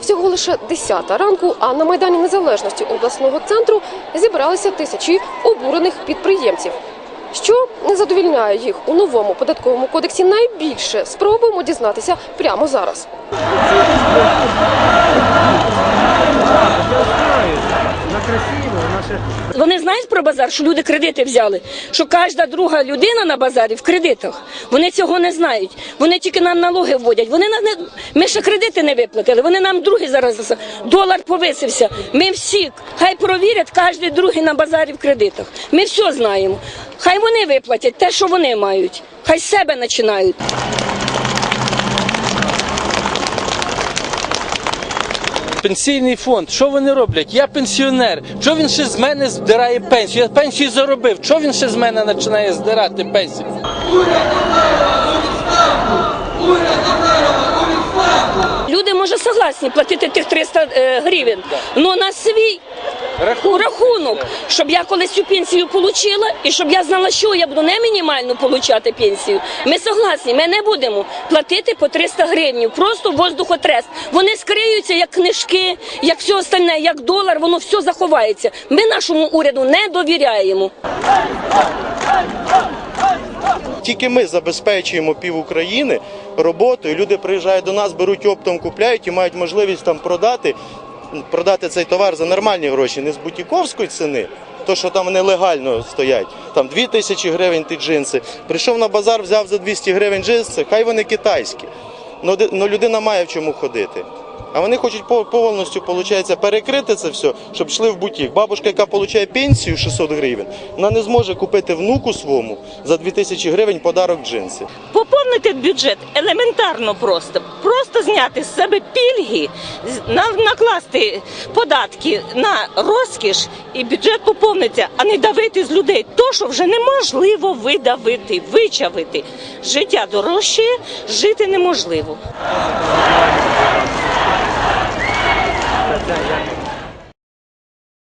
Всього лише 10 ранку, а на Майдані Незалежності обласного центру зібралися тисячі обурених підприємців. Що не задовільняє їх у новому податковому кодексі найбільше, спробуємо дізнатися прямо зараз. Вони про базар, що люди кредити взяли, що кожна друга людина на базарі в кредитах. Вони цього не знають. Вони тільки нам налоги вводять. Вони на не ми ще кредити не виплатили. Вони нам другий зараз долар повисився. Ми всі хай провірять кожен другий на базарі в кредитах. Ми все знаємо. Хай вони виплатять те, що вони мають. Хай з себе починають. Пенсійний фонд, що вони роблять? Я пенсіонер. Що він ще з мене здирає пенсію? Я пенсію заробив. Що він ще з мене починає здирати пенсію? Люди може согласні платити тих 300 е, гривень, але на свій Рахунок. рахунок, щоб я колись цю пенсію отримала і щоб я знала, що я буду не мінімальну отримати пенсію. Ми согласні, ми не будемо платити по 300 гривень, просто воздухотрес. Вони скриються як книжки, як все остальне, як долар, воно все заховається. Ми нашому уряду не довіряємо. Тільки ми забезпечуємо пів України роботою. Люди приїжджають до нас, беруть оптом, купляють і мають можливість там продати, продати цей товар за нормальні гроші, не з бутіковської ціни. То, що там нелегально стоять, там 2 тисячі гривень ті джинси. Прийшов на базар, взяв за 200 гривень джинси, хай вони китайські. Ну, ну людина має в чому ходити. А вони хочуть повністю, виходить, перекрити це все, щоб йшли в бутік. Бабушка, яка отримує пенсію 600 гривень, вона не зможе купити внуку своєму за 2000 гривень подарок джинси. Поповнити бюджет елементарно просто. Просто зняти з себе пільги, на- накласти податки на розкіш, і бюджет поповниться, а не давити з людей то, що вже неможливо видавити, вичавити. Життя дорожче, жити неможливо.